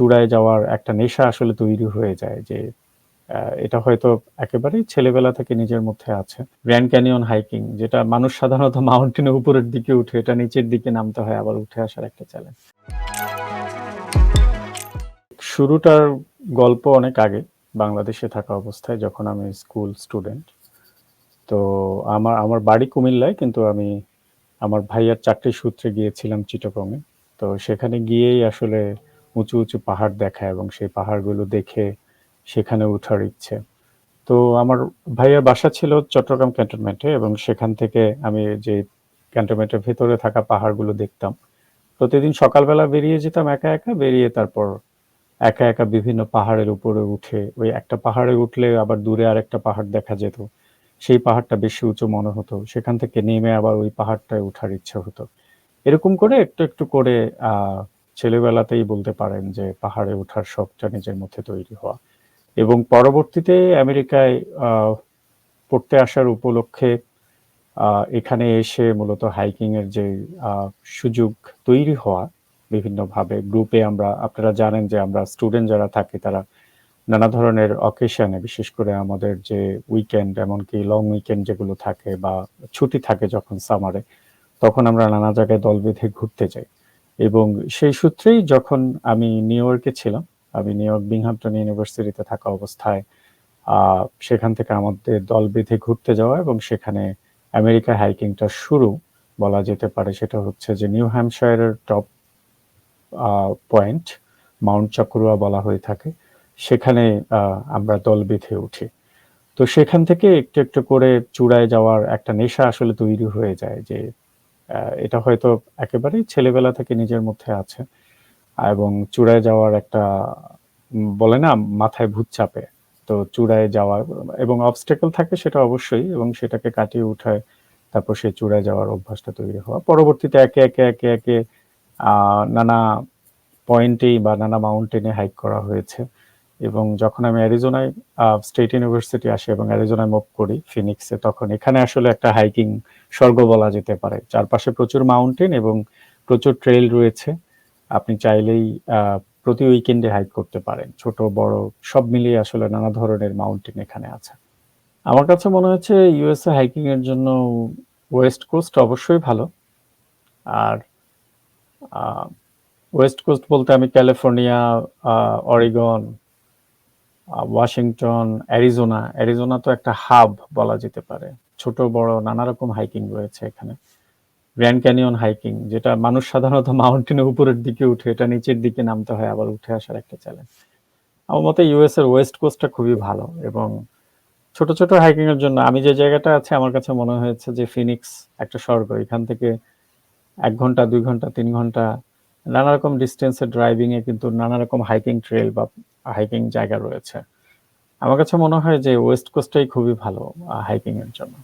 চূড়ায় যাওয়ার একটা নেশা আসলে তৈরি হয়ে যায় যে এটা হয়তো একেবারেই ছেলেবেলা থেকে নিজের মধ্যে আছে। গ্র্যান্ড ক্যানিয়ন হাইকিং, যেটা মানুষ সাধারণত মাউন্টেনের উপরের দিকে উঠে, এটা নিচের দিকে নামতে হয়, আবার উঠে আসার একটা চ্যালেঞ্জ শুরুটার গল্প অনেক আগে, বাংলাদেশে থাকা অবস্থায়, যখন আমি স্কুল স্টুডেন্ট। তো আমার আমার বাড়ি কুমিল্লায়, কিন্তু আমি আমার ভাইয়ার চাকরি সূত্রে গিয়েছিলাম চিটাগংয়ে। তো সেখানে গিয়েই আসলে উঁচু উঁচু পাহাড় দেখা এবং সেই পাহাড়গুলো দেখে সেখানে ওঠার ইচ্ছে। তো আমার ভাইয়ের বাসা ছিল চট্টগ্রাম ক্যান্টনমেন্টে এবং সেখান থেকে আমি যে ক্যান্টনমেন্টের ভেতরে থাকা পাহাড়গুলো দেখতাম। প্রতিদিন সকালবেলা বেরিয়ে যেতাম একা একা, বেরিয়ে তারপর একা একা বিভিন্ন পাহাড়ের উপরে উঠে, ওই একটা পাহাড়ে উঠলে আবার দূরে আরেকটা পাহাড় দেখা যেত। সেই পাহাড়টা বেশি উঁচু মনে হতো। সেখান থেকে নেমে আবার ওই পাহাড়টায় ওঠার ইচ্ছা হতো। এরকম করে একটু একটু করে, আহ ছেলেবেলাতেই বলতে পারেন যে পাহাড়ে ওঠার শখটা নিজের মধ্যে তৈরি হওয়া। এবং পরবর্তীতে আমেরিকায় পড়তে আসার উপলক্ষে এখানে এসে মূলত হাইকিং এর যে সুযোগ তৈরি হওয়া বিভিন্নভাবে গ্রুপে আমরা, আপনারা জানেন যে আমরা স্টুডেন্ট যারা থাকি তারা নানা ধরনের অকেশনে, বিশেষ করে আমাদের যে উইকেন্ড এমনকি লং উইকেন্ড যেগুলো থাকে বা ছুটি থাকে যখন সামারে, তখন আমরা নানা জায়গায় দল বেঁধে ঘুরতে যাই। এবং সেই সূত্রেই যখন আমি নিউ ইয়র্কে ছিলাম, আমি নিউ ইয়র্ক বিংহামটন ইউনিভার্সিটিতে থাকা অবস্থায় সেখান থেকে আমাদের দল বেঁধে ঘুরতে যাওয়া এবং সেখানে আমেরিকা হাইকিংটা শুরু বলা যেতে পারে, সেটা হচ্ছে যে নিউ হ্যাম্পশায়ারের টপ পয়েন্ট, মাউন্ট চক্রুয়া বলা হয়ে থাকে, সেখানে আমরা দল বেঁধে উঠি। তো সেখান থেকে একটু একটু করে চূড়ায় যাওয়ার একটা নেশা আসলে তৈরি হয়ে যায় যে এটা হয়তো একেবারেই ছেলেবেলা থেকে নিজের মধ্যে আছে এবং চূড়ায় যাওয়ার একটা বলে না, মাথায় ভূত চাপে। তো চূড়ায় যাওয়া এবং অবস্টেকল থাকে সেটা অবশ্যই এবং সেটাকে কাটিয়ে উঠায়, তারপর সেই চূড়ায় যাওয়ার অভ্যাসটা তৈরি হওয়া। পরবর্তীতে একে একে একে একে নানা পয়েন্টেই বা নানা মাউন্টেনে হাইক করা হয়েছে। এবং যখন আমি অ্যারিজোনায় স্টেট ইউনিভার্সিটি আসি এবং অ্যারিজোনায় মুভ করি ফিনিক্সে তখন এখানে আসলে একটা হাইকিং স্বর্গ বলা যেতে পারে। চারপাশে প্রচুর মাউন্টেন এবং প্রচুর ট্রেল রয়েছে। আপনি চাইলেই প্রতি উইকেন্ডে হাইক করতে পারেন। ছোট, বড়, সব মিলিয়ে আসলে নানা ধরনের মাউন্টেন এখানে আছে। আমার কাছে মনে হচ্ছে ইউএসএ হাইকিং এর জন্য ওয়েস্ট কোস্ট অবশ্যই ভালো। আর ওয়েস্ট কোস্ট বলতে আমি California Oregon Washington, Arizona. Arizona তো একটা হাব বলা যেতে পারে। ছোট, বড়, নানা রকম হাইকিং রয়েছে এখানে। গ্র্যান্ড ক্যানিয়ন হাইকিং, যেটা মানুষ সাধারণত মাউন্টেনের উপরের দিকে উঠে, এটা নিচের দিকে নামতে হয়, আবার উঠে আসার একটা চ্যালেঞ্জ আমার মতে ইউএস এর ওয়েস্ট কোস্টটা খুবই ভালো এবং ছোট ছোট হাইকিং এর জন্য আমি যে জায়গাটা আছে, আমার কাছে মনে হয়েছে যে ফিনিক্স একটা স্বর্গ। এখান থেকে এক ঘণ্টা, দুই ঘণ্টা, তিন ঘণ্টা, নানা রকম ডিস্টেন্সের ড্রাইভিং এ কিন্তু নানা রকম হাইকিং ট্রেল বা হাইকিং জায়গা রয়েছে। আমার কাছে মনে হয় যে ওয়েস্ট কোস্টটাই খুবই ভালো হাইকিং এর জন্য।